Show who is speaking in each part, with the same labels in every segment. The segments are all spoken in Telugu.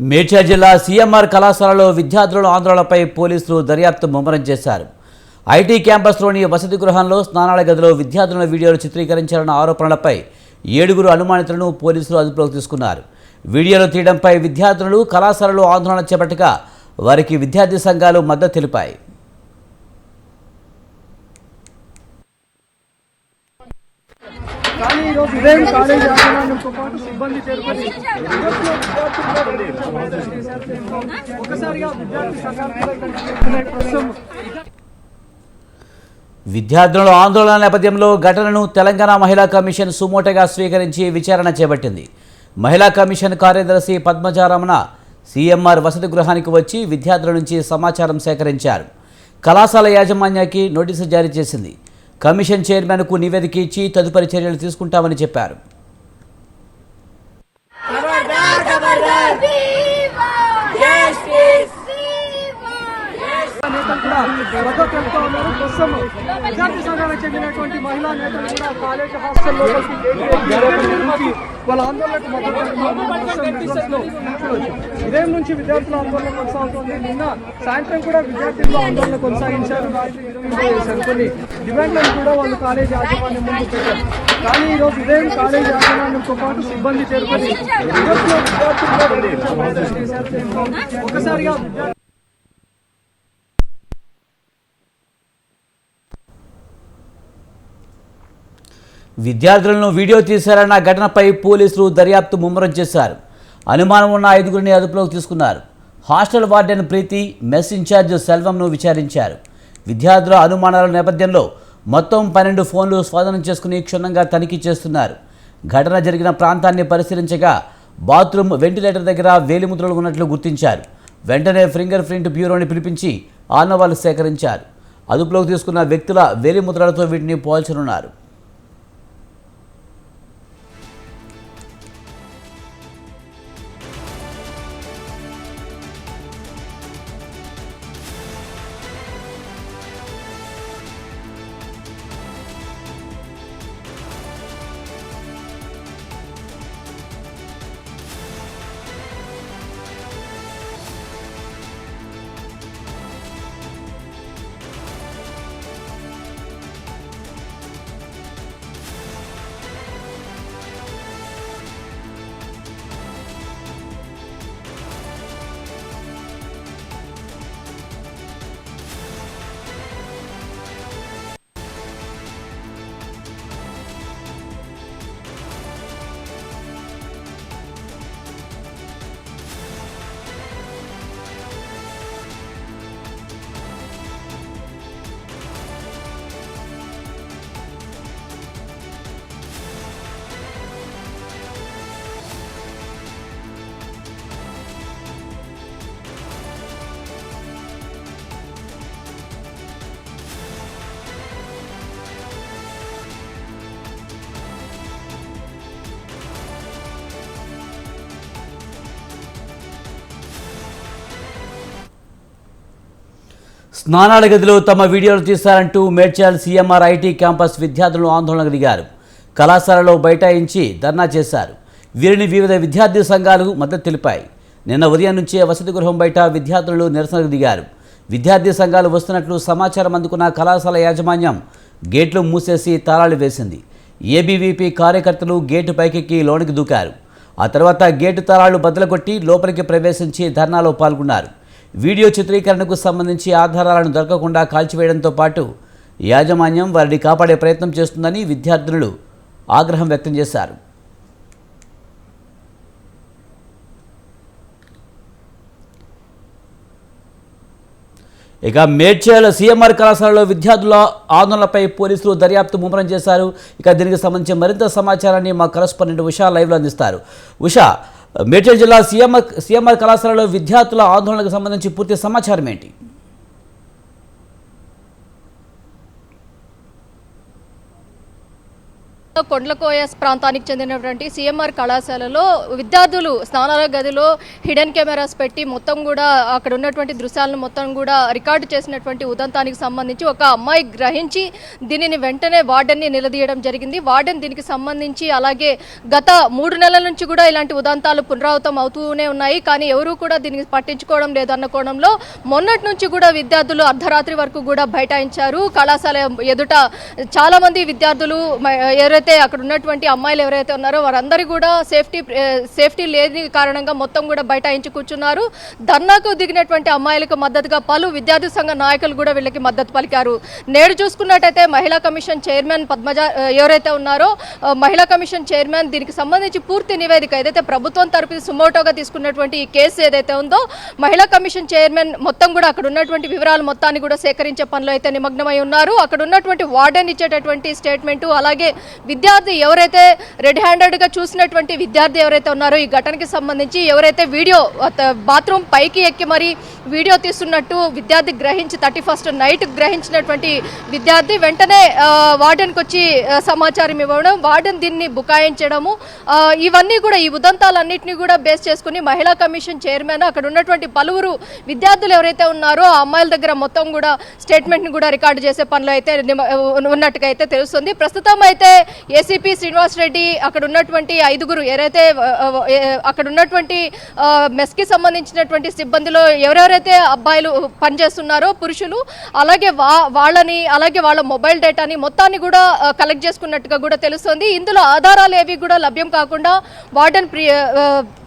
Speaker 1: మేడ్చల్ జిల్లా సీఎంఆర్ కళాశాలలో విద్యార్థుల ఆందోళనపై పోలీసులు దర్యాప్తు ముమ్మరం చేశారు. ఐటీ క్యాంపస్లోని వసతి గృహంలో స్నానాల గదిలో విద్యార్థుల వీడియోలు చిత్రీకరించాలన్న ఆరోపణలపై ఏడుగురు అనుమానితులను పోలీసులు అదుపులోకి తీసుకున్నారు. వీడియోలు తీయడంపై విద్యార్థులు కళాశాలలో ఆందోళన చేపట్టగా వారికి విద్యార్థి సంఘాలు మద్దతు తెలిపాయి.
Speaker 2: కానీ ఈరోజు కాలేజ్ యాజమాన్యంతో పాటు సిబ్బంది చేరుకొని విద్యార్థి
Speaker 1: విద్యార్థుల ఆందోళన నేపథ్యంలో ఘటనను తెలంగాణ మహిళా కమిషన్ సుమోటగా స్వీకరించి విచారణ చేపట్టింది. మహిళా కమిషన్ కార్యదర్శి పద్మజారమణ సీఎంఆర్ వసతి గృహానికి వచ్చి విద్యార్థుల నుంచి సమాచారం సేకరించారు. కళాశాల యాజమాన్యానికి నోటీసు జారీ చేసింది. కమిషన్ చైర్మన్కు నివేదిక ఇచ్చి తదుపరి చర్యలు తీసుకుంటామని చెప్పారు.
Speaker 2: ఉన్నారు విద్యార్థి సంఘానికి చెందినటువంటి మహిళా నేతలు కూడా కాలేజ్ హాస్టల్ లోపలికి వాళ్ళ ఆందోళనకు. ఉదయం నుంచి విద్యార్థుల ఆందోళన కొనసాగుతోంది. నిన్న సాయంత్రం కూడా విద్యార్థులు ఆందోళన కొనసాగించారు. చేశారు కొన్ని డిమాండ్లను కూడా వాళ్ళు కాలేజ్ యాజమాన్యం ముందు పెట్టారు. కానీ ఈ రోజు ఉదయం కాలేజ్ యాజమాన్యంతో పాటు సిబ్బంది చేరుకొని విద్యార్థులు ఒకసారిగా
Speaker 1: విద్యార్థులను వీడియో తీశారన్న ఘటనపై పోలీసులు దర్యాప్తు ముమ్మరం చేశారు. అనుమానం ఉన్న ఐదుగురిని అదుపులోకి తీసుకున్నారు. Hostel warden Preethi mess in charge సెల్వంను విచారించారు. విద్యార్థుల అనుమానాల నేపథ్యంలో మొత్తం పన్నెండు ఫోన్లు స్వాధీనం చేసుకుని క్షుణ్ణంగా తనిఖీ చేస్తున్నారు. ఘటన జరిగిన ప్రాంతాన్ని పరిశీలించగా బాత్రూమ్ వెంటిలేటర్ దగ్గర వేలిముద్రలు ఉన్నట్లు గుర్తించారు. వెంటనే ఫింగర్ ప్రింట్ బ్యూరోని పిలిపించి ఆనవాళ్ళు సేకరించారు. అదుపులోకి తీసుకున్న వ్యక్తుల వేలిముద్రలతో వీటిని పోల్చనున్నారు. స్నానాల గదిలో తమ వీడియోలు తీశారంటూ మేడ్చల్ సీఎంఆర్ ఐటీ క్యాంపస్ విద్యార్థులు ఆందోళనకు దిగారు కళాశాలలో బైఠాయించి ధర్నా చేశారు. వీరిని వివిధ విద్యార్థి సంఘాలు మద్దతు తెలిపాయి. నిన్న ఉదయం నుంచే వసతి గృహం బయట విద్యార్థులు నిరసనకు దిగారు. విద్యార్థి సంఘాలు వస్తున్నట్లు సమాచారం అందుకున్న కళాశాల యాజమాన్యం గేట్లు మూసేసి తాళాలు వేసింది. ఏబీవీపీ కార్యకర్తలు గేటు పైకెక్కి లోనికి దూకారు. ఆ తర్వాత గేటు తాళాలు బద్దలుకొట్టి లోపలికి ప్రవేశించి ధర్నాలో పాల్గొన్నారు. వీడియో చిత్రీకరణకు సంబంధించి ఆధారాలను దొరకకుండా కాల్చివేయడంతో పాటు యాజమాన్యం వారిని కాపాడే ప్రయత్నం చేస్తుందని విద్యార్థులు ఆగ్రహం వ్యక్తం చేశారు. ఇక మేడ్చల్ సీఎంఆర్ కళాశాలలో విద్యార్థుల ఆందోళనపై పోలీసులు దర్యాప్తు ముమ్మరం చేశారు. ఇక దీనికి సంబంధించి మరింత సమాచారాన్ని మా కరస్పాండెంట్ ఉషా లైవ్లో అందిస్తారు. ఉషా మేడ్చల్ జిల్లా సీఎంఆర్ సీఎంఆర్ కళాశాలలో విద్యార్థుల ఆందోళనకు సంబంధించి పూర్తి సమాచారం ఏంటి?
Speaker 3: కొండ్లకోయ ప్రాంతానికి చెందినటువంటి సిఎంఆర్ కళాశాలలో విద్యార్థులు స్నానాల గదిలో హిడెన్ కెమెరాస్ పెట్టి మొత్తం కూడా అక్కడ ఉన్నటువంటి దృశ్యాలను మొత్తం కూడా రికార్డు చేసినటువంటి ఉదంతానికి సంబంధించి ఒక అమ్మాయి గ్రహించి దీనిని వెంటనే వార్డెన్ని నిలదీయడం జరిగింది. వార్డెన్ దీనికి సంబంధించి అలాగే గత మూడు నెలల నుంచి కూడా ఇలాంటి ఉదంతాలు పునరావృతం అవుతూనే ఉన్నాయి. కానీ ఎవరూ కూడా దీనికి పట్టించుకోవడం లేదన్న కోణంలో మొన్నటి నుంచి కూడా విద్యార్థులు అర్ధరాత్రి వరకు కూడా బైఠాయించారు. కళాశాల ఎదుట చాలామంది విద్యార్థులు ఎవరైతే ఎవరైతే అక్కడ ఉన్నటువంటి అమ్మాయిలు ఎవరైతే ఉన్నారో వారందరూ కూడా సేఫ్టీ సేఫ్టీ లేని కారణంగా మొత్తం కూడా బైఠాయించి కూర్చున్నారు. ధర్నాకు దిగినటువంటి అమ్మాయిలకు మద్దతుగా పలు విద్యార్థి సంఘ నాయకులు కూడా వీళ్ళకి మద్దతు పలికారు. నేడు చూసుకున్నట్టయితే మహిళా కమిషన్ చైర్మన్ పద్మజ ఎవరైతే ఉన్నారో మహిళా కమిషన్ చైర్మన్ దీనికి సంబంధించి పూర్తి నివేదిక ఏదైతే ప్రభుత్వం తరపున సుమోటోగా తీసుకున్నటువంటి ఈ కేసు ఏదైతే ఉందో మహిళా కమిషన్ చైర్మన్ మొత్తం కూడా అక్కడ ఉన్నటువంటి వివరాలు మొత్తాన్ని కూడా సేకరించే పనిలో అయితే నిమగ్నమై ఉన్నారు. అక్కడ ఉన్నటువంటి వార్డెన్ ఇచ్చేటటువంటి స్టేట్మెంట్ అలాగే విద్యార్థి ఎవరైతే రెడ్ హ్యాండెడ్గా చూసినటువంటి విద్యార్థి ఎవరైతే ఉన్నారో ఈ ఘటనకి సంబంధించి ఎవరైతే వీడియో బాత్రూమ్ పైకి ఎక్కి మరి వీడియో తీస్తున్నట్టు విద్యార్థి గ్రహించి థర్టీ ఫస్ట్ నైట్ గ్రహించినటువంటి విద్యార్థి వెంటనే వార్డెన్కి వచ్చి సమాచారం ఇవ్వడం వార్డెన్ దీన్ని బుకాయించడము ఇవన్నీ కూడా ఈ ఉదంతాలన్నింటినీ కూడా బేస్ చేసుకుని మహిళా కమిషన్ చైర్మన్ అక్కడ ఉన్నటువంటి పలువురు విద్యార్థులు ఎవరైతే ఉన్నారో ఆ అమ్మాయిల దగ్గర మొత్తం కూడా స్టేట్మెంట్ని కూడా రికార్డు చేసే పనులు అయితే ఉన్నట్టుగా అయితే తెలుస్తుంది. ప్రస్తుతం అయితే ఏసీపీ శ్రీనివాస్ రెడ్డి అక్కడ ఉన్నటువంటి ఐదుగురు ఎవరైతే అక్కడ ఉన్నటువంటి మెస్కి సంబంధించినటువంటి సిబ్బందిలో ఎవరెవరైతే అబ్బాయిలు పనిచేస్తున్నారో పురుషులు అలాగే వా వాళ్ళని అలాగే వాళ్ళ మొబైల్ డేటాని మొత్తాన్ని కూడా కలెక్ట్ చేసుకున్నట్టుగా కూడా తెలుస్తుంది. ఇందులో ఆధారాలు ఏవి కూడా లభ్యం కాకుండా వార్డెన్ ప్రియ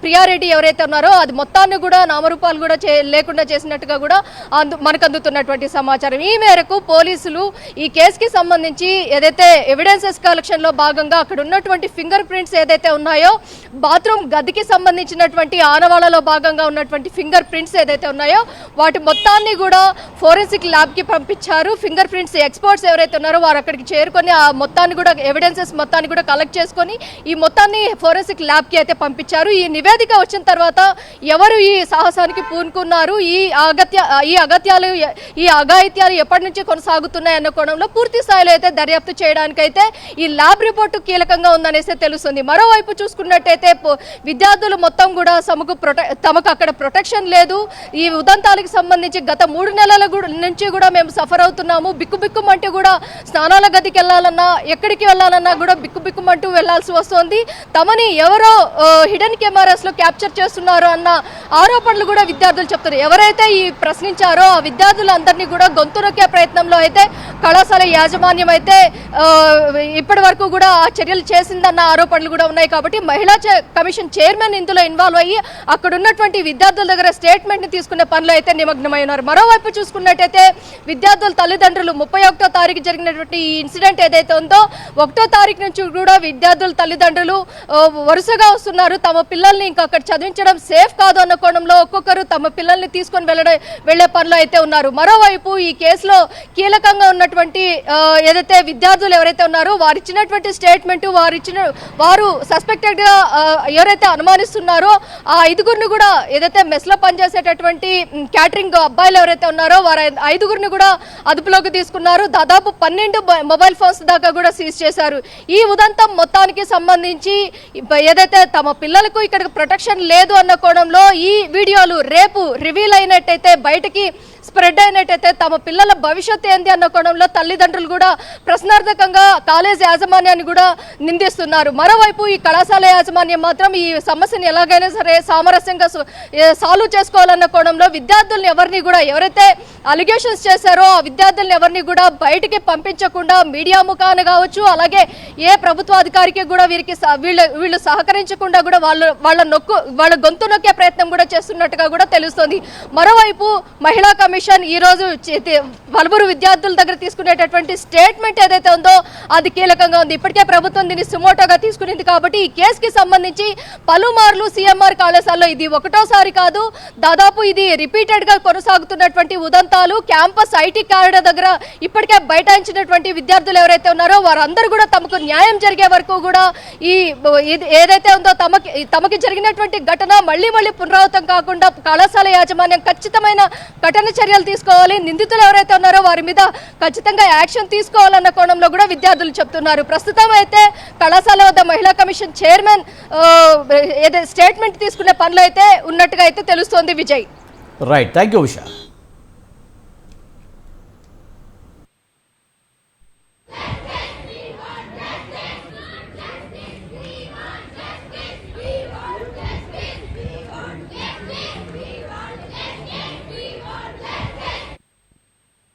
Speaker 3: ప్రియారెడ్డి ఎవరైతే ఉన్నారో అది మొత్తాన్ని కూడా నామరూపాలు కూడా చే లేకుండా చేసినట్టుగా కూడా అందు మనకు అందుతున్నటువంటి సమాచారం. ఈ మేరకు పోలీసులు ఈ కేసుకి సంబంధించి ఏదైతే ఎవిడెన్సెస్ కలెక్షన్ కలెక్షన్లో భాగంగా అక్కడ ఉన్నటువంటి ఫింగర్ ప్రింట్స్ ఏదైతే ఉన్నాయో బాత్రూమ్ గదికి సంబంధించినటువంటి ఆనవాళ్ళలో భాగంగా ఉన్నటువంటి ఫింగర్ ప్రింట్స్ ఏదైతే ఉన్నాయో వాటి మొత్తాన్ని కూడా ఫోరెన్సిక్ ల్యాబ్కి పంపించారు. ఫింగర్ ప్రింట్స్ ఎక్స్పర్ట్స్ ఎవరైతే ఉన్నారో వారు అక్కడికి చేరుకొని ఆ మొత్తాన్ని కూడా ఎవిడెన్సెస్ మొత్తాన్ని కూడా కలెక్ట్ చేసుకొని ఈ మొత్తాన్ని ఫోరెన్సిక్ ల్యాబ్కి అయితే పంపించారు. ఈ నివేదిక వచ్చిన తర్వాత ఎవరు ఈ సాహసానికి పూనుకున్నారు? ఈ అగత్య ఈ అగత్యాలు ఈ అఘాయిత్యాలు ఎప్పటి నుంచి కొనసాగుతున్నాయి అన్న కోణంలో పూర్తి స్థాయిలో అయితే దర్యాప్తు చేయడానికైతే ఈ ల్యాబ్ రిపోర్టు కీలకంగా ఉందనేసి తెలుస్తుంది. మరోవైపు చూసుకున్నట్టయితే విద్యార్థులు మొత్తం కూడా తమకు ప్రొటె తమకు అక్కడ ప్రొటెక్షన్ లేదు. ఈ ఉదంతాలకు సంబంధించి గత మూడు నెలల నుంచి కూడా మేము సఫర్ అవుతున్నాము. బిక్కుబిక్కుమంటూ కూడా స్నానాల గదికి వెళ్ళాలన్నా ఎక్కడికి వెళ్ళాలన్నా కూడా బిక్కుబిక్కుమంటూ వెళ్ళాల్సి వస్తుంది. తమని ఎవరో హిడెన్ కెమెరాస్లో క్యాప్చర్ చేస్తున్నారు అన్న ఆరోపణలు కూడా విద్యార్థులు చెప్తారు ఎవరైతే ఈ ప్రశ్నించారో ఆ విద్యార్థులందరినీ కూడా గొంతు నొక్కే ప్రయత్నంలో అయితే కళాశాల యాజమాన్యం అయితే ఇప్పటి వరకు కూడా ఆ చర్యలు చేసిందన్న ఆరోపణలు కూడా ఉన్నాయి కాబట్టి మహిళా కమిషన్ చైర్మన్ ఇందులో ఇన్వాల్వ్ అయ్యి అక్కడ ఉన్నటువంటి విద్యార్థుల దగ్గర స్టేట్మెంట్ తీసుకునే పనిలో అయితే నిమగ్నమై ఉన్నారు. మరోవైపు చూసుకున్నట్టయితే విద్యార్థుల తల్లిదండ్రులు ముప్పై ఒకటో తారీఖు జరిగినటువంటి ఈ ఇన్సిడెంట్ ఏదైతే ఉందో ఒకటో తారీఖు నుంచి కూడా విద్యార్థుల తల్లిదండ్రులు వరుసగా వస్తున్నారు. తమ పిల్లల్ని ఇంకా అక్కడ చదివించడం సేఫ్ కాదు అన్న కోణంలో ఒక్కొక్కరు తమ పిల్లల్ని తీసుకొని వెళ్ళడం వెళ్ళే పనిలో అయితే ఉన్నారు. మరోవైపు ఈ కేసులో కీలకంగా ఉన్నటువంటి ఏదైతే విద్యార్థులు ఎవరైతే ఉన్నారో వారు ఇచ్చినటువంటి స్టేట్మెంట్ వారు ఇచ్చిన వారు సస్పెక్టెడ్గా ఎవరైతే అనుమానిస్తున్నారో ఆ ఐదుగురిని కూడా ఏదైతే మెస్లో పనిచేసేటటువంటి క్యాటరింగ్ అబ్బాయిలు ఎవరైతే ఉన్నారో వారు ఐదుగురిని కూడా అదుపులోకి తీసుకున్నారు. దాదాపు పన్నెండు మొబైల్ ఫోన్స్ దాకా కూడా సీజ్ చేశారు. ఈ ఉదంతం మొత్తానికి సంబంధించి ఏదైతే తమ పిల్లలకు ఇక్కడ ప్రొటెక్షన్ లేదు అన్న కోణంలో ఈ వీడియోలు రేపు రివీల్ అయినట్టయితే బయటికి స్ప్రెడ్ అయినట్టయితే తమ పిల్లల భవిష్యత్ ఏంది అన్న కోణంలో తల్లిదండ్రులు కూడా ప్రశ్నార్థకంగా కాలేజ్ యాజమాన్యాన్ని కూడా నిందిస్తున్నారు. మరోవైపు ఈ కళాశాల యాజమాన్యం మాత్రం ఈ సమస్యను ఎలాగైనా సరే సామరస్యంగా సాల్వ్ చేసుకోవాలన్న కోణంలో విద్యార్థుల్ని ఎవరిని కూడా ఎవరైతే అలిగేషన్స్ చేశారో ఆ విద్యార్థుల్ని ఎవరిని కూడా బయటికి పంపించకుండా మీడియా ముఖాన కావచ్చు అలాగే ఏ ప్రభుత్వ అధికారికి కూడా వీరికి వీళ్ళు వీళ్ళు సహకరించకుండా కూడా వాళ్ళు వాళ్ళ నొక్కు వాళ్ళ గొంతు నొక్కే ప్రయత్నం కూడా చేస్తున్నట్టుగా కూడా తెలుస్తుంది. మరోవైపు మహిళా కమిషన్ ఈ రోజు పలువురు విద్యార్థుల దగ్గర తీసుకునేటటువంటి స్టేట్మెంట్ ఏదైతే ఉందో అది కీలకంగా ఉంది. ఇప్పటికే ప్రభుత్వం దీన్ని సుమోటోగా తీసుకునింది కాబట్టి ఈ కేసుకి సంబంధించి పలుమార్లు సీఎంఆర్ కళాశాలలో ఇది ఒకటోసారి కాదు దాదాపు ఇది రిపీటెడ్గా కొనసాగుతున్నటువంటి ఉదంతాలు క్యాంపస్ ఐటీ కారిడార్ దగ్గర ఇప్పటికే బైఠాయించినటువంటి విద్యార్థులు ఎవరైతే ఉన్నారో వారందరూ కూడా తమకు న్యాయం జరిగే వరకు కూడా ఈ ఏదైతే ఉందో తమకి తమకి జరిగినటువంటి ఘటన మళ్ళీ మళ్ళీ పునరావృతం కాకుండా కళాశాల యాజమాన్యం ఖచ్చితమైన ఘటన చర్యలు తీసుకోవాలి. నిందితులు ఎవరైతే ఉన్నారో వారి మీద ఖచ్చితంగా యాక్షన్ తీసుకోవాలన్న కోణంలో కూడా విద్యార్థులు చెప్తున్నారు. ప్రస్తుతం అయితే కళాశాల వద్ద మహిళా కమిషన్ చైర్మన్ ఏదైతే స్టేట్మెంట్ తీసుకునే పనులు అయితే ఉన్నట్టుగా అయితే తెలుస్తోంది Vijay.
Speaker 1: Right thank you Usha